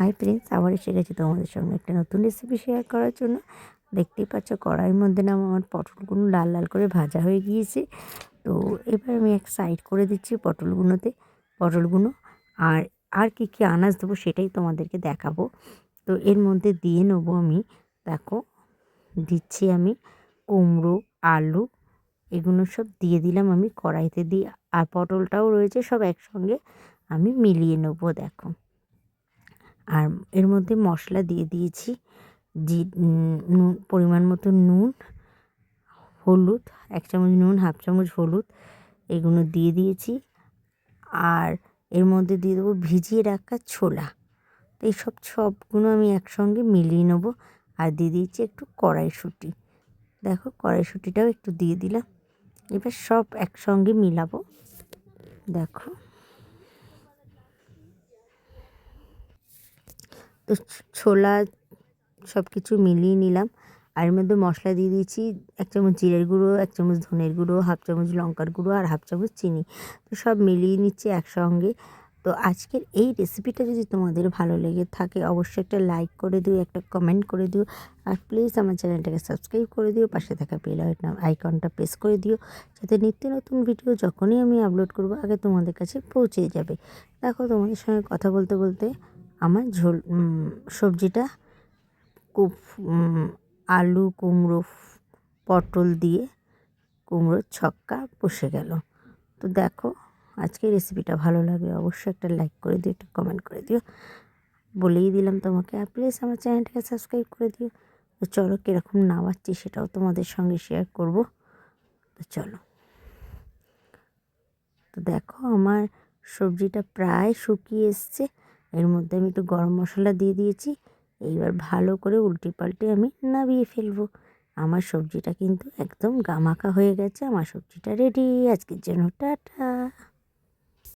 Hi friends আবার এসে গেছি তোমাদের সঙ্গে একটা নতুন রেসিপি শেয়ার করার জন্য। দেখতেই পাচ্ছ কড়াইয়ের মধ্যে না আমার পটলগুলো লাল লাল করে ভাজা হয়ে গিয়েছে। তো এবার আমি এক সাইড করে দিচ্ছি পটলগুলোতে, পটলগুলো। আর আর কী কী আনাজ দেবো সেটাই তোমাদেরকে দেখাবো। তো এর মধ্যে দিয়ে নেব আমি, দেখো, দিচ্ছি আমি কুমড়ো, আলু, এগুলো সব দিয়ে দিলাম আমি কড়াইতে দিয়ে। আর পটলটাও রয়েছে সব একসঙ্গে আমি মিলিয়ে নেব, দেখো। আর এর মধ্যে মশলা দিয়ে দিয়েছি, জি নুন, পরিমাণ মতো নুন, হলুদ, এক চামচ নুন, হাফ চামচ হলুদ, এগুলো দিয়ে দিয়েছি। আর এর মধ্যে দিয়ে দেবো ভিজিয়ে রাখা ছোলা। তো এইসব সবগুলো আমি একসঙ্গে মিলিয়ে নেব। আর দিয়ে দিয়েছি একটু কড়াইশুঁটি। দেখো কড়াইশুঁটিটাও একটু দিয়ে দিলাম। এবার সব একসঙ্গে মিলাবো। দেখো। তো ছোলা সব কিছু মিলিয়ে নিলাম। আর এর মধ্যে মশলা দিয়ে দিয়েছি এক চামচ জিরের গুঁড়ো, এক চামচ ধনের গুঁড়ো, হাফ চামচ লঙ্কার গুঁড়ো আর হাফ চামচ চিনি। তো সব মিলিয়ে নিচ্ছি একসঙ্গে। তো আজকের এই রেসিপিটা যদি তোমাদের ভালো লেগে থাকে, অবশ্যই একটা লাইক করে দিও, একটা কমেন্ট করে দিও। আর প্লিজ আমার চ্যানেলটাকে সাবস্ক্রাইব করে দিও, পাশে থাকা বেল আইকনটা প্রেস করে দিও, যাতে নিত্য নতুন ভিডিও যখনই আমি আপলোড করব, আগে তোমাদের কাছে পৌঁছে যাবে। দেখো তোমাদের সঙ্গে কথা বলতে বলতে আমার ঝোল সবজিটা আলু, কুমড়ো, পটল দিয়ে কুমড়োর ছক্কা বসে গেল। তো দেখো, আজকে রেসিপিটা ভালো লাগে অবশ্যই একটা লাইক করে দিও, একটা কমেন্ট করে দিও। বলেই দিলাম তোমাকে, আর প্লিজ আমার চ্যানেলটাকে সাবস্ক্রাইব করে দিও। তো চলো, কীরকম নামাচ্ছি সেটাও তোমাদের সঙ্গে শেয়ার করব। তো চলো। তো দেখো, আমার সবজিটা প্রায় শুকিয়ে এসছে। এর মধ্যে আমি একটু গরম মশলা দিয়ে দিয়েছি। এইবার ভালো করে উল্টে পাল্টে আমি নামিয়ে ফেলব। আমার সবজিটা কিন্তু একদম গামাকা হয়ে গেছে। আমার সবজিটা রেডি আজকের জন্য টাটা।